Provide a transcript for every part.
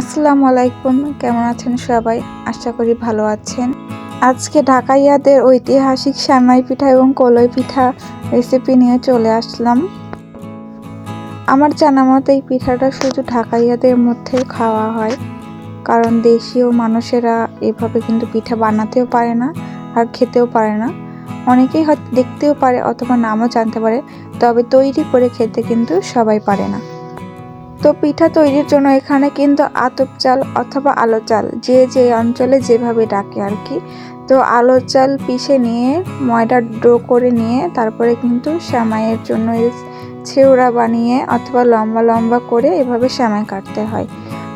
আসসালামু আলাইকুম কেমন আছেন সবাই? আশা করি ভালো আছেন। আজকে ঢাকাইয়াদের ঐতিহাসিক শ্যামাই পিঠা এবং কলই পিঠা রেসিপি নিয়ে চলে আসলাম। আমার জানা মতো এই পিঠাটা শুধু ঢাকাইয়াদের মধ্যে খাওয়া হয়, কারণ দেশীয় মানুষেরা এভাবে কিন্তু পিঠা বানাতেও পারে না আর খেতেও পারে না। অনেকেই হয়তো দেখতেও পারে অথবা নামও জানতে পারে, তবে তৈরি করে খেতে কিন্তু সবাই পারে না। তো পিঠা তৈরির জন্য এখানে কিন্তু আতপ চাল অথবা আলো চাল, যে যে অঞ্চলে যেভাবে ডাকে আর কি। তো আলো চাল পিষে নিয়ে ময়দা ডো করে নিয়ে, তারপরে কিন্তু শ্যামাইয়ের জন্য ছেউড়া বানিয়ে অথবা লম্বা লম্বা করে এভাবে শ্যামাই কাটতে হয়।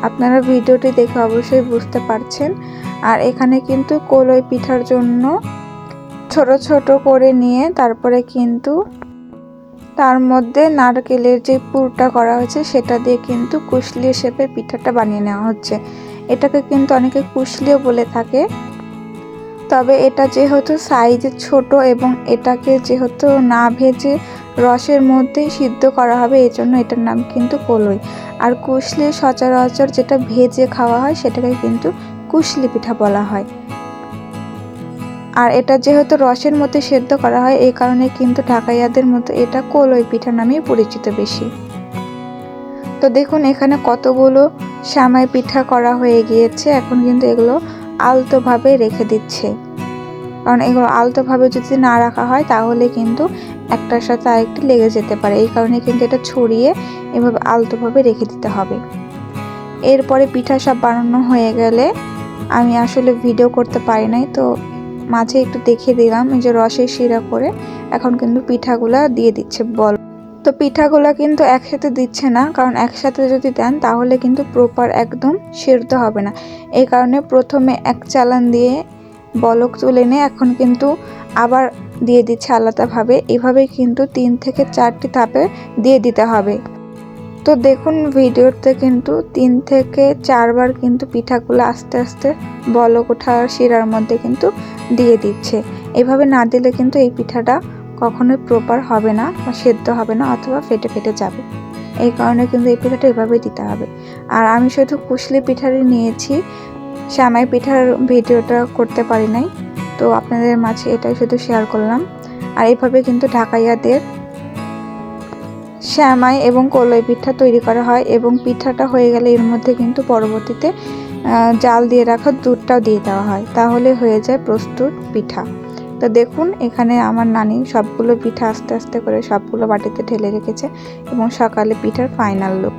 আপনারা ভিডিওটি দেখে অবশ্যই বুঝতে পারছেন। আর এখানে কিন্তু কলই পিঠার জন্য ছোট ছোট করে নিয়ে, তারপরে কিন্তু তার মধ্যে নারকেলের যে পুরটা করা হয়েছে, সেটা দিয়ে কিন্তু কুশলি শেপে পিঠাটা বানিয়ে নেওয়া হচ্ছে। এটাকে কিন্তু অনেকে কুশলিও বলে থাকে। তবে এটা যেহেতু সাইজে ছোট এবং এটাকে যেহেতু না ভেজে রসের মধ্যেই সিদ্ধ করা হবে, এই জন্য এটার নাম কিন্তু কলই। আর কুশলি সচরাচর যেটা ভেজে খাওয়া হয়, সেটাকে কিন্তু কুশলি পিঠা বলা হয়। আর এটা যেহেতু রসের মধ্যে সেদ্ধ করা হয়, এই কারণে কিন্তু ঢাকাইয়াদের মধ্যে এটা কলই পিঠা নামেই পরিচিত বেশি। তো দেখুন, এখানে কতগুলো শ্যামাই পিঠা করা হয়ে গিয়েছে। এখন কিন্তু এগুলো আলতোভাবে রেখে দিচ্ছে। কারণ এগুলো আলতোভাবে যদি না রাখা হয়, তাহলে কিন্তু একটার সাথে আরেকটি লেগে যেতে পারে। এই কারণে কিন্তু এটা ছড়িয়ে এভাবে আলতোভাবে রেখে দিতে হবে। এরপরে পিঠা সব বানানো হয়ে গেলে আমি আসলে ভিডিও করতে পারি নাই, তো মাঝে একটু দেখিয়ে দিলাম, এই যে রসের শিরা করে এখন কিন্তু পিঠাগুলা দিয়ে দিচ্ছে, বল। তো পিঠাগুলা কিন্তু একসাথে দিচ্ছে না, কারণ একসাথে যদি দেন তাহলে কিন্তু প্রপার একদম সেদ্ধ হবে না। এই কারণে প্রথমে এক চালান দিয়ে বলক তুলে নিয়ে এখন কিন্তু আবার দিয়ে দিচ্ছে আলাদাভাবে। এভাবে কিন্তু তিন থেকে চারটি ধাপে দিয়ে দিতে হবে। তো দেখুন ভিডিওতে কিন্তু তিন থেকে চারবার কিন্তু পিঠাগুলো আস্তে আস্তে বলক শিরার মধ্যে কিন্তু দিয়ে দিচ্ছে। এভাবে না দিলে কিন্তু এই পিঠাটা কখনোই প্রপার হবে না বা সেদ্ধ হবে না অথবা ফেটে ফেটে যাবে। এই কারণে কিন্তু এই পিঠাটা এভাবে দিতে হবে। আর আমি শুধু কুশলি পিঠারই নিয়েছি, শ্যামাই পিঠার ভিডিওটা করতে পারি নাই। তো আপনাদের মাঝে এটাই শুধু শেয়ার করলাম। আর এইভাবে কিন্তু ঢাকাইয়াদের শ্যামাই এবং কলই পিঠা তৈরি করা হয় এবং পিঠাটা হয়ে গেলে এর মধ্যে কিন্তু পরবর্তীতে জাল দিয়ে রাখা দুধটাও দিয়ে দেওয়া হয়। তাহলে হয়ে যায় প্রস্তুত পিঠা। তো দেখুন, এখানে আমার নানি সবগুলো পিঠা আস্তে আস্তে করে সবগুলো বাটিতে ঢেলে রেখেছে এবং সকালে পিঠার ফাইনাল লুক